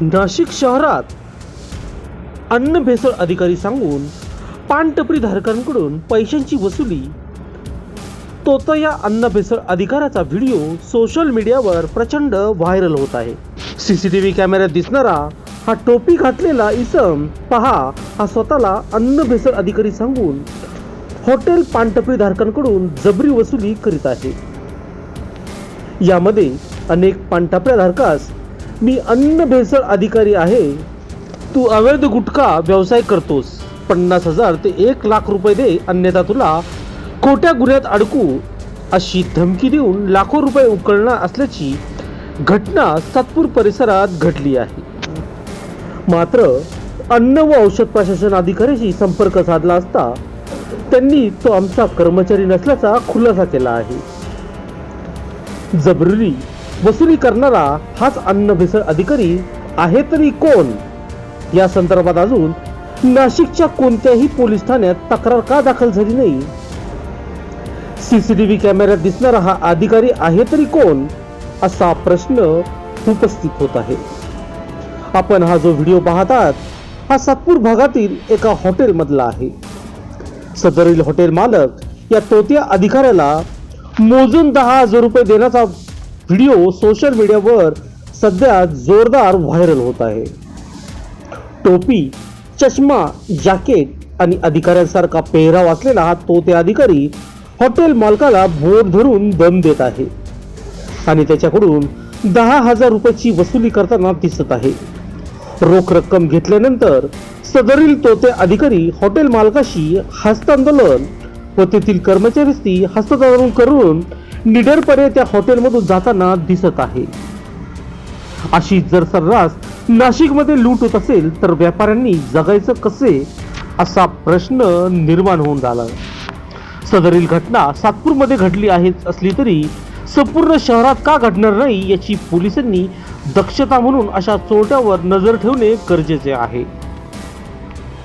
नाशिक शहरात अन्न भेसळ अधिकारी सांगून पानटपरी धारकांकडून पैशांची वसुली. तोता या अन्न भेसळ अधिकाऱ्याचा व्हिडिओ सोशल मीडियावर प्रचंड व्हायरल होत आहे. सीसीटीव्ही कॅमेऱ्यात दिसणारा हा टोपी घातलेला इसम पहा हा स्वतःला अन्न भेसळ अधिकारी सांगून हॉटेल पानटपरी धारकांकडून जबरी वसुली करीत आहे. यामध्ये अनेक पानटपऱ्या धारकास मी अन्न भेसळ अधिकारी आहे. तू अवैध गुटखा व्यवसाय करतोस. पन्नास हजार ते एक लाख रुपये दे अन्यथा तुला खोट्या गुन्ह्यात अडकू. अशी धमकी देऊन लाखो रुपये उकळणार असल्याची घटना सातपूर परिसरात घडली आहे. मात्र अन्न व औषध प्रशासन अधिकाऱ्याशी संपर्क साधला असता त्यांनी तो आमचा कर्मचारी नसल्याचा खुलासा केला आहे. जबरी वसुली करणारा हाच अन्न भेसळ अधिकारी आहे तरी कोण? या संदर्भात अजून नाशिकच्या कोणत्याही पोलीस ठाण्यात तक्रार का दाखल झाली नाही? सीसीटीव्ही कॅमेऱ्यात दिसणारा हा अधिकारी आहे तरी कोण? असा प्रश्न उपस्थित होत आहे. आपण हा जो व्हिडिओ पाहतात हा सातपूर भागातील एका हॉटेलमधला आहे. सदरील हॉटेल मालक या तोत्या अधिकाऱ्याला मोजून दहा हजार रुपये देण्याचा व्हिडिओ सोशल मीडियावर सध्या जोरदार व्हायरल होत आहे. टोपी चष्मा जॅकेट आणि अधिकाऱ्यांसारखा पेहराव असलेला हा तोते अधिकारी हॉटेल मालकाला बोट धरून दम देत आहे. आणि त्याच्याकडून दहा हजार रुपयाची वसुली करताना दिसत आहे. रोख रक्कम घेतल्यानंतर सदरील तोते अधिकारी हॉटेल मालकाशी हस्तांदोलन व तेथील कर्मचाऱ्यांशी हस्तांदोलन करून निडरपणे त्या हॉटेलमधून जाताना दिसत आहे. अशी जर सर्रास नाशिकमध्ये लूट होत असेल तर व्यापाऱ्यांनी जगायचं कसे असा प्रश्न निर्माण होऊन झाला. सदरील घटना सातपूरमध्ये घडली आहे असली तरी संपूर्ण शहरात का घडणार नाही याची पोलिसांनी दक्षता म्हणून अशा चोरट्यावर नजर ठेवणे गरजेचे आहे.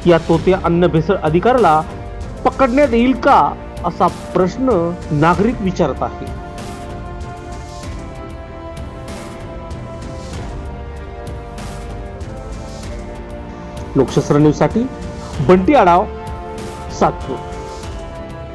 या तोत्या अन्न भेसळ अधिकाऱ्याला पकडण्यात येईल का असा प्रश्न नागरिक विचारत आहे. लोकशास्त्र न्यूजसाठी बंटी आढाव सातपूर.